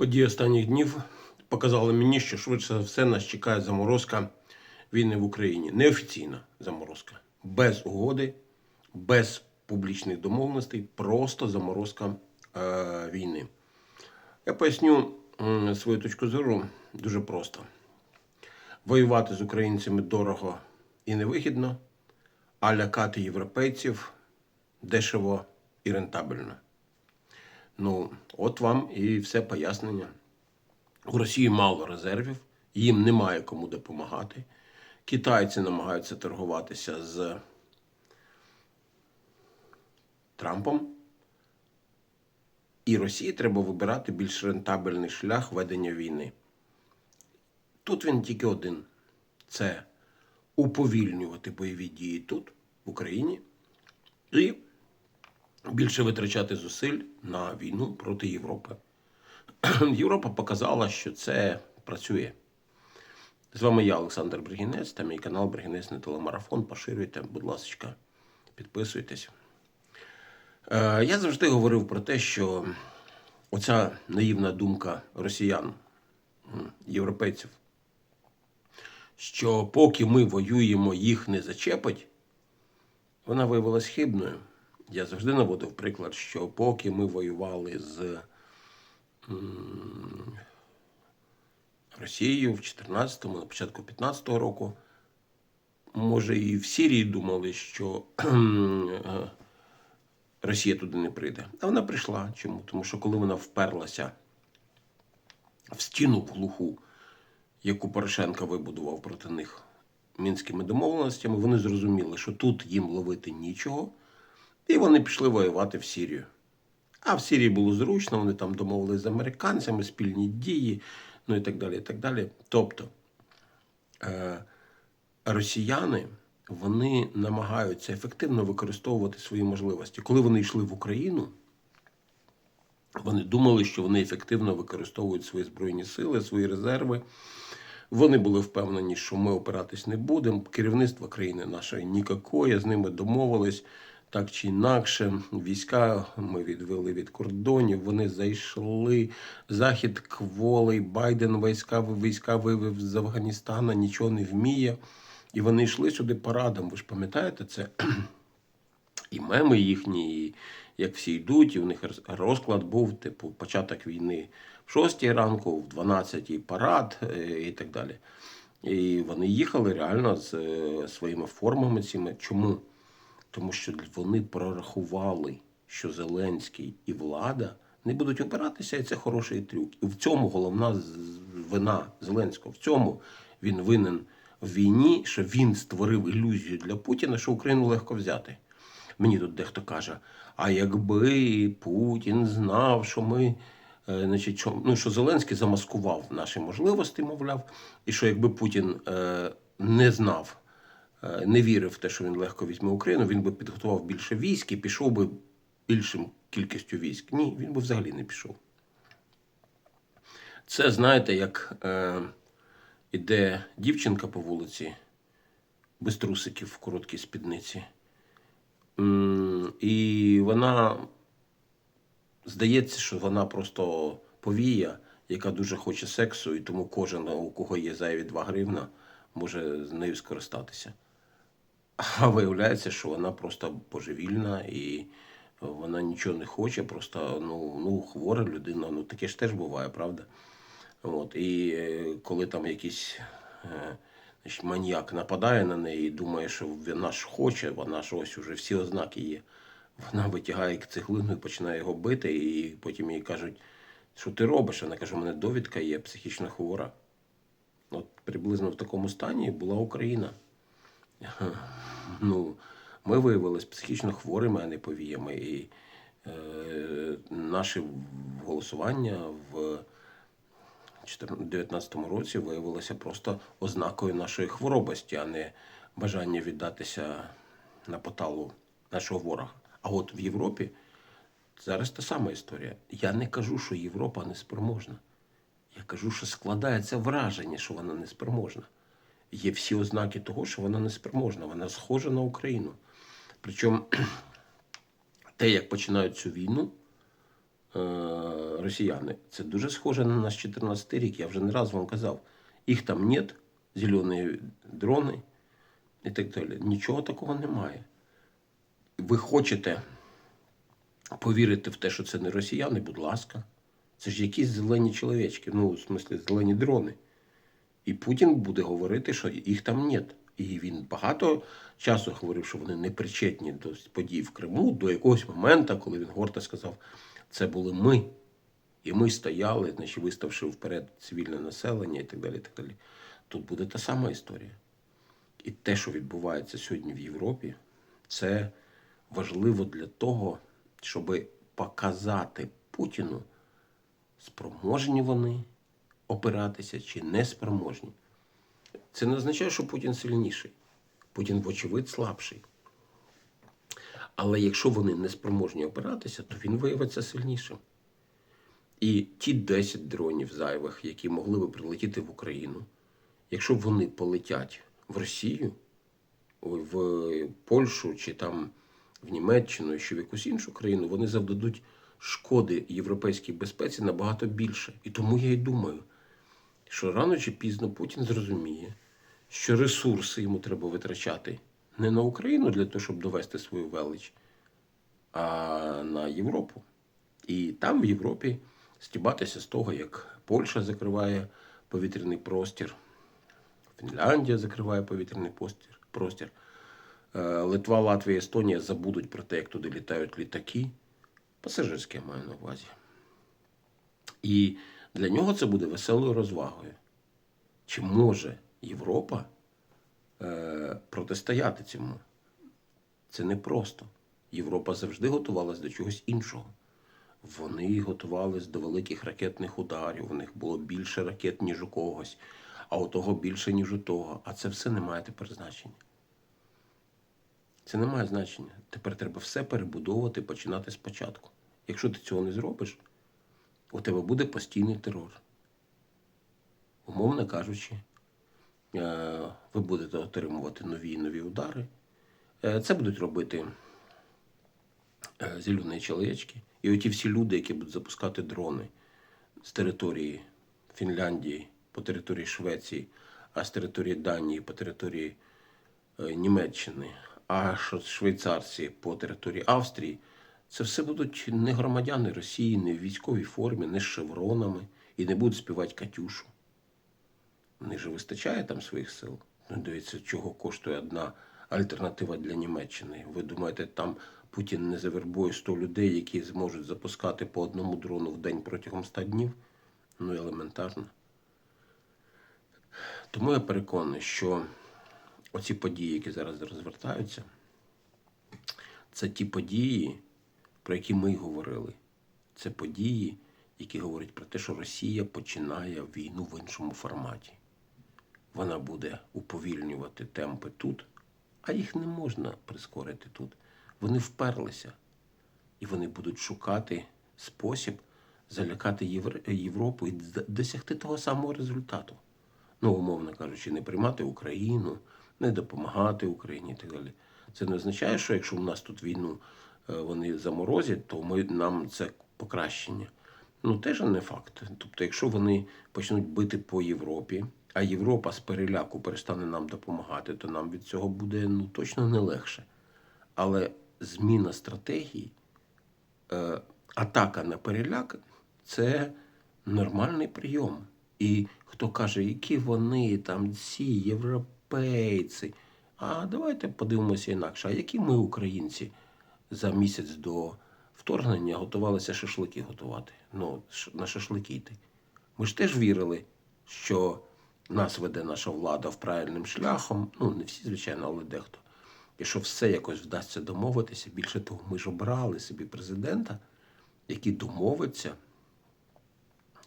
Події останніх днів показали мені, що швидше за все нас чекає заморозка війни в Україні. Неофіційна заморозка. Без угоди, без публічних домовленостей, просто заморозка е, війни. Я поясню м, свою точку зору дуже просто. Воювати з українцями дорого і невигідно, а лякати європейців дешево і рентабельно. Ну, от вам і все пояснення. У Росії мало резервів, їм немає кому допомагати. Китайці намагаються торгуватися з Трампом. І Росії треба вибирати більш рентабельний шлях ведення війни. Тут він тільки один: це уповільнювати бойові дії тут, в Україні, і більше витрачати зусиль на війну проти Європи. Європа показала, що це працює. З вами я, Олександр Бригінець, та мій канал Бригінець на телемарафон. Поширюйте, будь ласка, підписуйтесь. Е, Я завжди говорив про те, що оця наївна думка росіян, європейців, що поки ми воюємо, їх не зачепить, вона виявилась хибною. Я завжди наводив приклад, що поки ми воювали з Росією в 14-му, на початку 15-го року, може, і в Сирії думали, що Росія туди не прийде. А вона прийшла. Чому? Тому що коли вона вперлася в стіну в глуху, яку Порошенко вибудував проти них мінськими домовленостями, вони зрозуміли, що тут їм ловити нічого, і вони пішли воювати в Сірію. А в Сирії було зручно, вони там домовились з американцями, спільні дії, ну і так далі. і так далі. Тобто е, росіяни вони намагаються ефективно використовувати свої можливості. Коли вони йшли в Україну, вони думали, що вони ефективно використовують свої збройні сили, свої резерви. Вони були впевнені, що ми опиратись не будемо. Керівництво країни нашої нікакої, з ними домовились так чи інакше. Війська ми відвели від кордонів. Вони зайшли. Захід кволий, Байден війська, війська вивів з Афганістана, нічого не вміє. І вони йшли сюди парадом. Ви ж пам'ятаєте це? І меми їхні, і як всі йдуть, і в них розклад був, типу, початок війни в 6 ранку, в 12 парад е, і так далі. І вони їхали реально з е, своїми формами цими. Чому? Тому що вони прорахували, що Зеленський і влада не будуть опиратися, і це хороший трюк. І в цьому головна вина Зеленського. В цьому він винен в війні, що він створив ілюзію для Путіна, що Україну легко взяти. Мені тут дехто каже: а якби Путін знав, що ми. е, Значить, ну, що Зеленський замаскував наші можливості, мовляв, і що якби Путін е, не знав, не вірив в те, що він легко візьме Україну, він би підготував більше військ і пішов би більшим кількістю військ. Ні, він би взагалі не пішов. Це, знаєте, як е, іде дівчинка по вулиці без трусиків в короткій спідниці. І вона здається, що вона просто повія, яка дуже хоче сексу, і тому кожен, у кого є зайві 2 гривна, може з нею скористатися. А виявляється, що вона просто божевільна і вона нічого не хоче, просто ну, ну хвора людина. Ну таке ж теж буває, правда? От, і е, коли там якийсь е, значить, маньяк нападає на неї і думає, що вона ж хоче, вона ж ось уже всі ознаки є. Вона витягає цеглину і починає його бити, і потім їй кажуть, що ти робиш? Вона каже, у мене довідка є психічна хвора. От приблизно в такому стані була Україна. Ну, ми виявилися психічно хворими, а не повіями. І е, наше голосування в 2019 році виявилося просто ознакою нашої хворобості, а не бажання віддатися на поталу нашого ворога. А от в Європі зараз та сама історія. Я не кажу, що Європа неспроможна. Я кажу, що складається враження, що вона неспроможна. Є всі ознаки того, що вона неспроможна, вона схожа на Україну. Причому те, як починають цю війну, росіяни. Це дуже схоже на наш 14 рік. Я вже не раз вам казав. Їх там нет, зелені дрони і так далі. Нічого такого немає. Ви хочете повірити в те, що це не росіяни, будь ласка. Це ж якісь зелені чоловічки, ну, в смислі, зелені дрони. І Путін буде говорити, що їх там нет. І він багато часу говорив, що вони не причетні до подій в Криму, до якогось моменту, коли він гордо сказав, це були ми. І ми стояли, значить, виставши вперед цивільне населення і так далі. Так далі. Тут буде та сама історія. І те, що відбувається сьогодні в Європі, це важливо для того, щоб показати Путіну, спроможні вони опиратися чи не спроможні. Це не означає, що Путін сильніший. Путін, вочевидь, слабший. Але якщо вони не спроможні опиратися, то він виявиться сильнішим. І ті 10 дронів зайвих, які могли би прилетіти в Україну, якщо вони полетять в Росію, в Польщу чи там в Німеччину, чи в якусь іншу країну, вони завдадуть шкоди європейській безпеці набагато більше. І тому я й думаю, що рано чи пізно Путін зрозуміє, що ресурси йому треба витрачати не на Україну для того, щоб довести свою велич, а на Європу. І там в Європі стібатися з того, як Польща закриває повітряний простір, Фінляндія закриває повітряний простір. Е, Литва, Латвія, Естонія забудуть про те, як туди літають літаки. Пасажирські я маю на увазі. І для нього це буде веселою розвагою. Чи може Європа е, протистояти цьому? Це непросто. Європа завжди готувалась до чогось іншого. Вони готувались до великих ракетних ударів. У них було більше ракет, ніж у когось, а у того більше, ніж у того. А це все не має тепер значення. Це не має значення. Тепер треба все перебудовувати, починати спочатку. Якщо ти цього не зробиш, у тебе буде постійний терор. Умовно кажучи, е, ви будете отримувати нові і нові удари. Е, Це будуть робити е, зелені чоловічки. І оті всі люди, які будуть запускати дрони з території Фінляндії, по території Швеції, а з території Данії, по території Німеччини, а швейцарці по території Австрії, це все будуть не громадяни Росії, не в військовій формі, не з шевронами і не будуть співати Катюшу. В них же вистачає там своїх сил. Ну, дивіться, чого коштує одна альтернатива для Німеччини. Ви думаєте, там Путін не завербує 100 людей, які зможуть запускати по одному дрону в день протягом 100 днів? Ну, елементарно. Тому я переконаний, що оці події, які зараз розвертаються, це ті події, про які ми й говорили. Це події, які говорять про те, що Росія починає війну в іншому форматі. Вона буде уповільнювати темпи тут, а їх не можна прискорити тут. Вони вперлися, і вони будуть шукати спосіб залякати Європу і досягти того самого результату. Ну, умовно кажучи, не приймати Україну, не допомагати Україні і так далі. Це не означає, що якщо в нас тут війну вони заморозять, то ми, нам це покращення. Ну, теж не факт. Тобто, якщо вони почнуть бити по Європі, а Європа з переляку перестане нам допомагати, то нам від цього буде ну, точно не легше. Але зміна стратегії, е, атака на переляк це нормальний прийом. І хто каже, які вони там ці європейці. А давайте подивимося інакше. А які ми, українці, за місяць до вторгнення готувалися шашлики готувати? Ну, на шашлики йти. Ми ж теж вірили, що нас веде наша влада в правильним шляхом. Ну, не всі, звичайно, але дехто. І що все якось вдасться домовитися. Більше того, ми ж обрали собі президента, який домовиться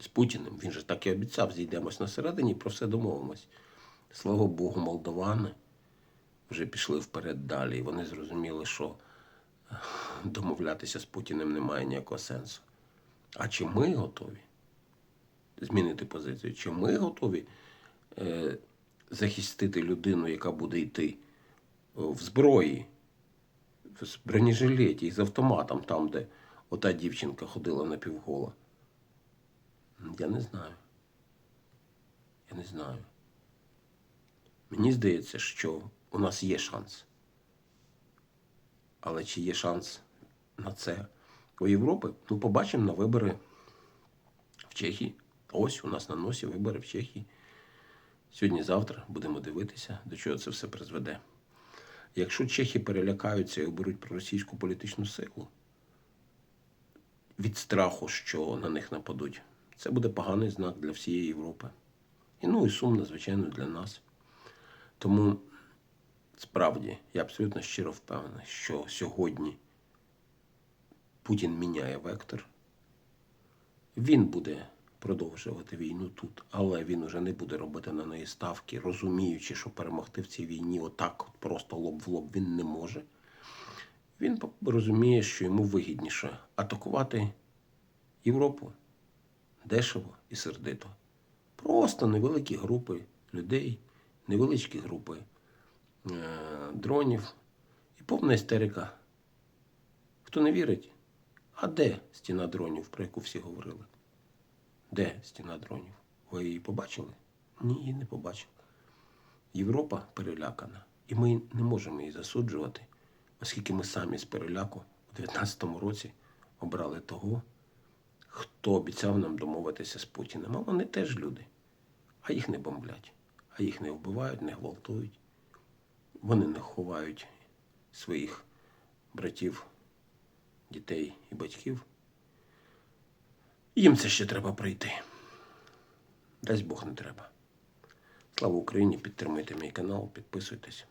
з Путіним. Він же так і обіцяв, зійдемось на середині і про все домовимось. Слава Богу, молдовани вже пішли вперед далі. І вони зрозуміли, що домовлятися з Путіним немає ніякого сенсу. А чи ми готові змінити позицію? Чи ми готові е, захистити людину, яка буде йти е, в зброї, в бронежилеті і з автоматом, там, де ота дівчинка ходила напівгола? Я не знаю. Я не знаю. Мені здається, що у нас є шанс. Але чи є шанс на це у Європи? Ну, побачимо на вибори в Чехії. Ось у нас на носі вибори в Чехії. Сьогодні-завтра будемо дивитися, до чого це все призведе. Якщо чехи перелякаються і оберуть проросійську політичну силу від страху, що на них нападуть, це буде поганий знак для всієї Європи. І ну і сумно, звичайно, для нас. Тому справді я абсолютно щиро впевнений, що сьогодні Путін міняє вектор. Він буде продовжувати війну тут, але він уже не буде робити на неї ставки, розуміючи, що перемогти в цій війні отак, от просто лоб в лоб він не може. Він розуміє, що йому вигідніше атакувати Європу дешево і сердито. Просто невеликі групи людей, невеличкі групи дронів і повна істерика. Хто не вірить, а де стіна дронів, про яку всі говорили? Де стіна дронів? Ви її побачили? Ні, її не побачили. Європа перелякана, і ми не можемо її засуджувати, оскільки ми самі з переляку у 19-му році обрали того, хто обіцяв нам домовитися з Путіним. А вони теж люди. А їх не бомблять, а їх не вбивають, не гвалтують. Вони не ховають своїх братів, дітей і батьків. Їм це ще треба прийти. Дасть Бог не треба. Слава Україні! Підтримуйте мій канал, підписуйтесь.